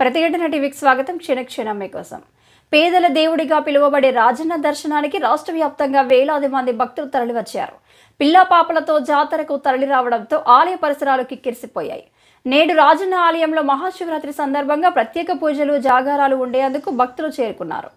ప్రతిఘటన టీవీకి స్వాగతం క్షణక్షణం మీకోసం. పేదల దేవుడిగా పిలువబడే రాజన్న దర్శనానికి రాష్ట్ర వ్యాప్తంగా వేలాది మంది భక్తులు తరలివచ్చారు. పిల్లా పాపలతో జాతరకు తరలి రావడంతో ఆలయ పరిసరాలు కిక్కిరిసిపోయాయి. నేడు రాజన్న ఆలయంలో మహాశివరాత్రి సందర్భంగా ప్రత్యేక పూజలు జాగారాలు ఉండేందుకు భక్తులు చేరుకున్నారు.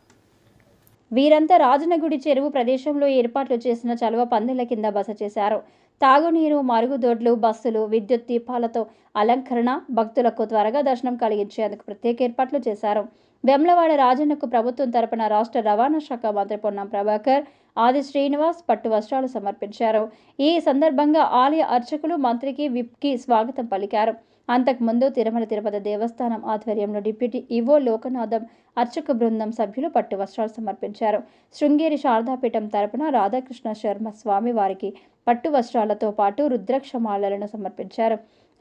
వీరంతా రాజనగుడి చెరువు ప్రదేశంలో ఏర్పాట్లు చేసిన చలువ పందిళ్ళ కింద బస చేశారు. తాగునీరు మరుగుదొడ్లు బస్సులు విద్యుత్ దీపాలతో అలంకరణ భక్తులకు త్వరగా దర్శనం కలిగించేందుకు ప్రత్యేక ఏర్పాట్లు చేశారు. వెమ్లవాడ రాజన్నకు ప్రభుత్వం తరపున రాష్ట్ర రవాణా శాఖ మంత్రి పొన్నం ప్రభాకర్ ఆది శ్రీనివాస్ పట్టు వస్త్రాలు సమర్పించారు. ఈ సందర్భంగా ఆలయ అర్చకులు మంత్రికి విప్కి స్వాగతం పలికారు. అంతకుముందు తిరుమల తిరుపతి దేవస్థానం ఆధ్వర్యంలో డిప్యూటీ ఇవో లోకనాథం అర్చక బృందం సభ్యులు పట్టు వస్త్రాలు సమర్పించారు. శృంగేరి శారదాపీఠం తరపున రాధాకృష్ణ శర్మ స్వామి వారికి పట్టు వస్త్రాలతో పాటు రుద్రక్షమాలలను సమర్పించారు.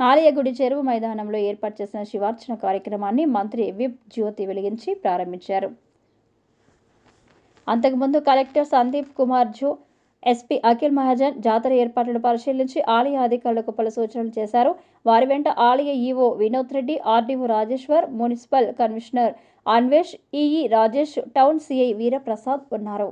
ఆలయ గుడి చెరువు మైదానంలో ఏర్పాటు చేసిన శివార్చన కార్యక్రమాన్ని మంత్రి విప్ జ్యోతి వెలిగించి ప్రారంభించారు. అంతకుముందు కలెక్టర్ సందీప్ కుమార్ జో ఎస్పీ అఖిల్ మహాజన్ జాతర ఏర్పాట్లను పరిశీలించి ఆలయ అధికారులకు పలు సూచనలు చేశారు. వారి వెంట ఆలయ EO Vinod Reddy RDO Rajeshwar municipal commissioner Anvesh EE Rajesh town CI Veeraprasad ఉన్నారు.